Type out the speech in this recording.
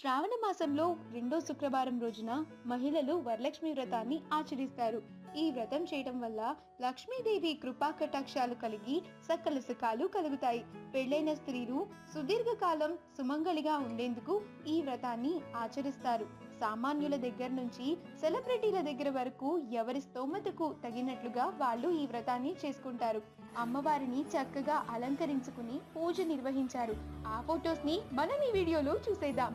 శ్రావణ మాసంలో రెండో శుక్రవారం రోజున మహిళలు వరలక్ష్మి వ్రతాన్ని ఆచరిస్తారు. ఈ వ్రతం చేయటం వల్ల లక్ష్మీదేవి కృపా కటాక్షాలు కలిగి సకల సుఖాలు కలుగుతాయి. పెళ్ళైన స్త్రీలు సుదీర్ఘకాలం సుమంగళిగా ఉండేందుకు ఈ వ్రతాన్ని ఆచరిస్తారు. సామాన్యుల దగ్గర నుంచి సెలబ్రిటీల దగ్గర వరకు ఎవరి స్తోమతకు తగినట్లుగా వాళ్ళు ఈ వ్రతాన్ని చేసుకుంటారు. అమ్మవారిని చక్కగా అలంకరించుకుని పూజ నిర్వహించారు. ఆ ఫొటోస్ని మనం ఈ వీడియోలో చూసేద్దాం.